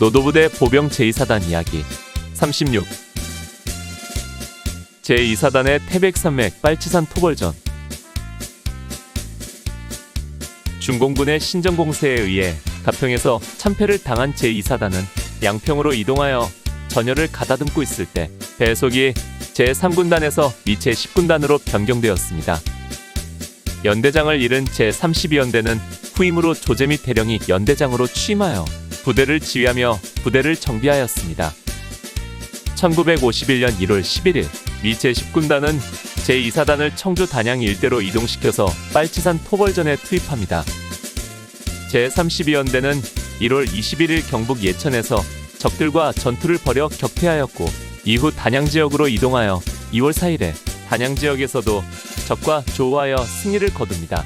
노도부대 보병 제2사단 이야기. 36 제2사단의 태백산맥 빨치산 토벌전. 중공군의 신정공세에 의해 가평에서 참패를 당한 제2사단은 양평으로 이동하여 전열을 가다듬고 있을 때 배속이 제3군단에서 미체 10군단으로 변경되었습니다. 연대장을 잃은 제32연대는 후임으로 조재 및 대령이 연대장으로 취임하여 부대를 지휘하며 부대를 정비하였습니다. 1951년 1월 11일 미체 10군단은 제2사단을 청주 단양 일대로 이동시켜서 빨치산 토벌전에 투입합니다. 제32연대는 1월 21일 경북 예천에서 적들과 전투를 벌여 격퇴하였고 이후 단양 지역으로 이동하여 2월 4일에 단양 지역에서도 적과 조우하여 승리를 거둡니다.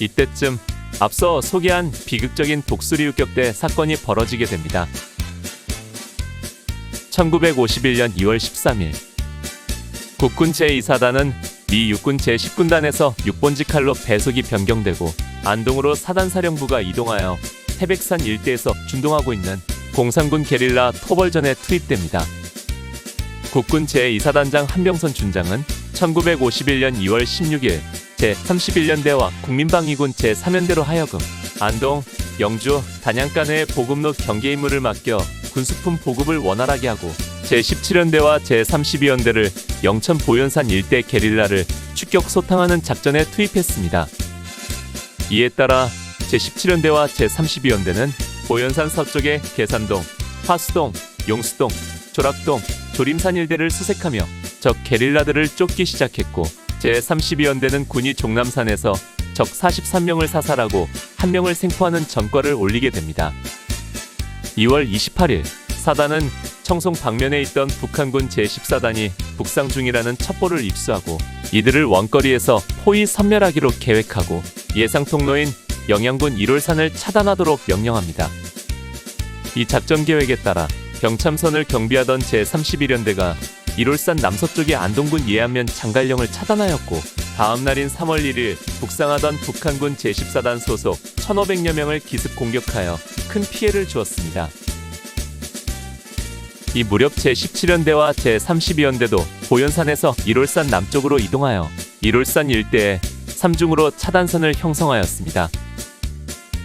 이때쯤 앞서 소개한 비극적인 독수리 습격대 사건이 벌어지게 됩니다. 1951년 2월 13일 국군 제2사단은 미 육군 제10군단에서 6번지 칼로 배속이 변경되고 안동으로 사단사령부가 이동하여 태백산 일대에서 준동하고 있는 공산군 게릴라 토벌전에 투입됩니다. 국군 제2사단장 한병선 준장은 1951년 2월 16일 제31년대와 국민방위군 제3연대로 하여금 안동, 영주, 단양 간의 보급로 경계 임무를 맡겨 군수품 보급을 원활하게 하고 제17연대와 제32연대를 영천 보현산 일대 게릴라를 추격 소탕하는 작전에 투입했습니다. 이에 따라 제17연대와 제32연대는 보현산 서쪽의 계산동, 화수동, 용수동, 조락동, 조림산 일대를 수색하며 적 게릴라들을 쫓기 시작했고 제32연대는 군이 종남산에서 적 43명을 사살하고 1명을 생포하는 전과를 올리게 됩니다. 2월 28일 사단은 청송 방면에 있던 북한군 제14단이 북상 중이라는 첩보를 입수하고 이들을 원거리에서 포위 섬멸하기로 계획하고 예상 통로인 영양군 1월산을 차단하도록 명령합니다. 이 작전 계획에 따라 병참선을 경비하던 제31연대가 1월산 남서쪽의 안동군 예안면 장갈령을 차단하였고 다음 날인 3월 1일 북상하던 북한군 제14단 소속 1,500여 명을 기습 공격하여 큰 피해를 주었습니다. 이 무렵 제17연대와 제32연대도 보현산에서 1월산 남쪽으로 이동하여 1월산 일대에 3중으로 차단선을 형성하였습니다.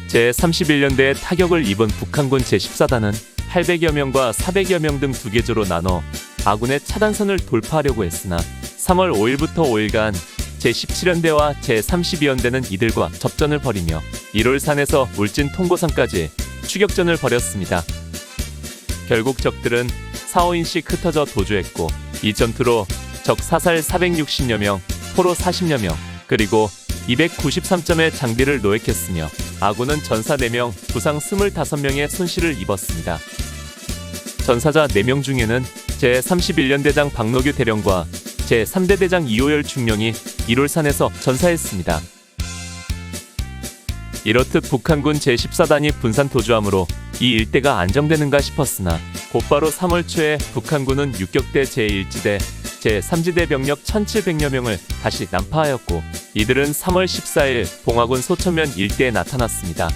제31연대의 타격을 입은 북한군 제14단은 800여 명과 400여 명 등두 계조로 나눠 아군의 차단선을 돌파하려고 했으나 3월 5일부터 5일간 제17연대와 제32연대는 이들과 접전을 벌이며 1월산에서 울진 통고산까지 추격전을 벌였습니다. 결국 적들은 4, 5인씩 흩어져 도주했고 이 전투로 적 사살 460여 명, 포로 40여 명, 그리고 293점의 장비를 노획했으며 아군은 전사 4명, 부상 25명의 손실을 입었습니다. 전사자 4명 중에는 제31년 대장 박노규 대령과 제3대 대장 이호열 중령이 1월산에서 전사했습니다. 이렇듯 북한군 제14단이 분산 도주함으로 이 일대가 안정되는가 싶었으나 곧바로 3월 초에 북한군은 육격대 제1지대, 제3지대 병력 1700여 명을 다시 난파하였고 이들은 3월 14일 봉화군 소천면 일대에 나타났습니다.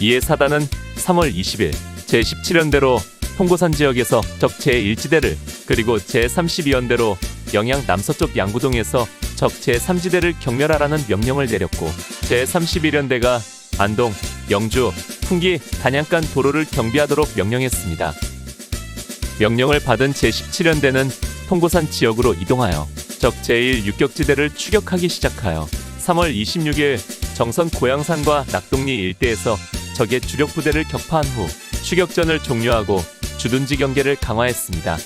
이에 사단은 3월 20일 제17연대로 통고산 지역에서 적 제1지대를 그리고 제32연대로 영양 남서쪽 양구동에서 적 제3지대를 경멸하라는 명령을 내렸고 제31연대가 안동, 영주, 풍기, 단양간 도로를 경비하도록 명령했습니다. 명령을 받은 제17연대는 통고산 지역으로 이동하여 적 제1 육격지대를 추격하기 시작하여 3월 26일 정선 고양산과 낙동리 일대에서 적의 주력 부대를 격파한 후 추격전을 종료하고 주둔지 경계를 강화했습니다.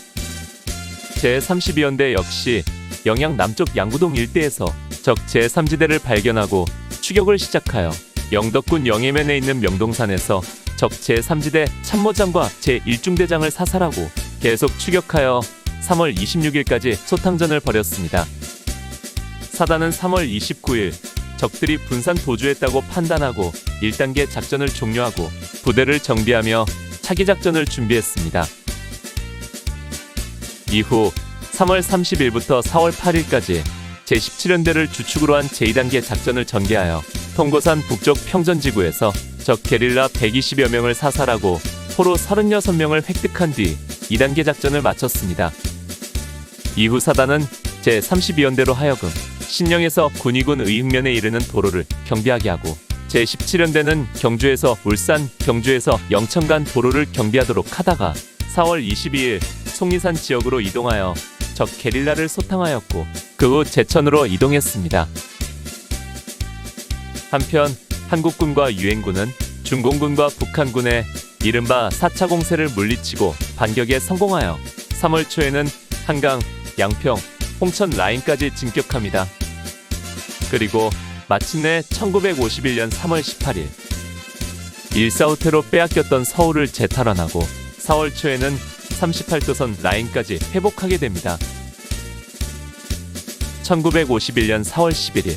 제32연대 역시 영양 남쪽 양구동 일대에서 적 제3지대를 발견하고 추격을 시작하여 영덕군 영해면에 있는 명동산에서 적 제3지대 참모장과 제1중대장을 사살하고 계속 추격하여 3월 26일까지 소탕전을 벌였습니다. 사단은 3월 29일 적들이 분산 도주했다고 판단하고 1단계 작전을 종료하고 부대를 정비하며 차기 작전을 준비했습니다. 이후 3월 30일부터 4월 8일까지 제17연대를 주축으로 한 제2단계 작전을 전개하여 통고산 북쪽 평전지구에서 적 게릴라 120여 명을 사살하고 포로 36명을 획득한 뒤 2단계 작전을 마쳤습니다. 이후 사단은 제32연대로 하여금 신령에서 군의군 의흥면에 이르는 도로를 경비하게 하고 제17연대는 경주에서 울산, 경주에서 영천 간 도로를 경비하도록 하다가 4월 22일 송리산 지역으로 이동하여 적 게릴라를 소탕하였고 그 후 제천으로 이동했습니다. 한편 한국군과 유엔군은 중공군과 북한군의 이른바 4차 공세를 물리치고 반격에 성공하여 3월 초에는 한강, 양평, 홍천 라인까지 진격합니다. 그리고 마침내 1951년 3월 18일 일사후퇴로 빼앗겼던 서울을 재탈환하고 4월 초에는 38도선 라인까지 회복하게 됩니다. 1951년 4월 11일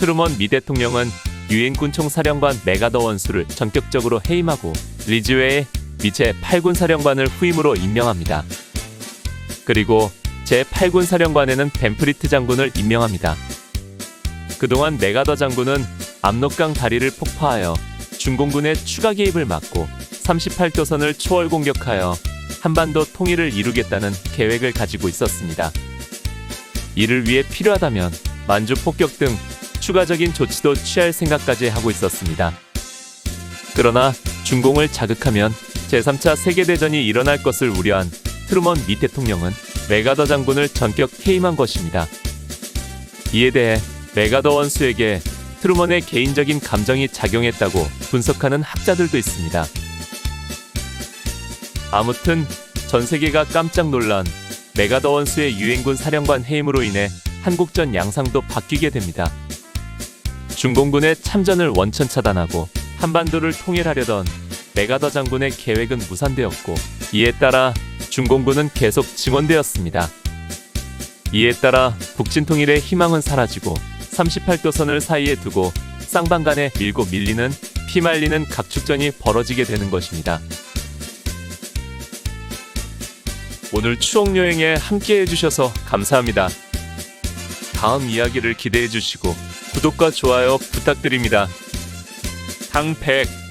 트루먼 미 대통령은 유엔군 총사령관 메가더 원수를 전격적으로 해임하고 리즈웨의 미제 8군 사령관을 후임으로 임명합니다. 그리고 제8군 사령관에는 벤프리트 장군을 임명합니다. 그동안 메가더 장군은 압록강 다리를 폭파하여 중공군의 추가 개입을 막고 38도선을 초월 공격하여 한반도 통일을 이루겠다는 계획을 가지고 있었습니다. 이를 위해 필요하다면 만주 폭격 등 추가적인 조치도 취할 생각까지 하고 있었습니다. 그러나 중공을 자극하면 제3차 세계대전이 일어날 것을 우려한 트루먼 미 대통령은 메가더 장군을 전격 해임한 것입니다. 이에 대해 메가더 원수에게 트루먼의 개인적인 감정이 작용했다고 분석하는 학자들도 있습니다. 아무튼 전 세계가 깜짝 놀란 메가더 원수의 유엔군 사령관 해임으로 인해 한국전 양상도 바뀌게 됩니다. 중공군의 참전을 원천 차단하고 한반도를 통일하려던 메가더 장군의 계획은 무산되었고 이에 따라 중공군은 계속 증원되었습니다. 이에 따라 북진 통일의 희망은 사라지고 38도선을 사이에 두고 쌍방간에 밀고 밀리는 피말리는 각축전이 벌어지게 되는 것입니다. 오늘 추억 여행에 함께 해주셔서 감사합니다. 다음 이야기를 기대해 주시고 구독과 좋아요 부탁드립니다. 당백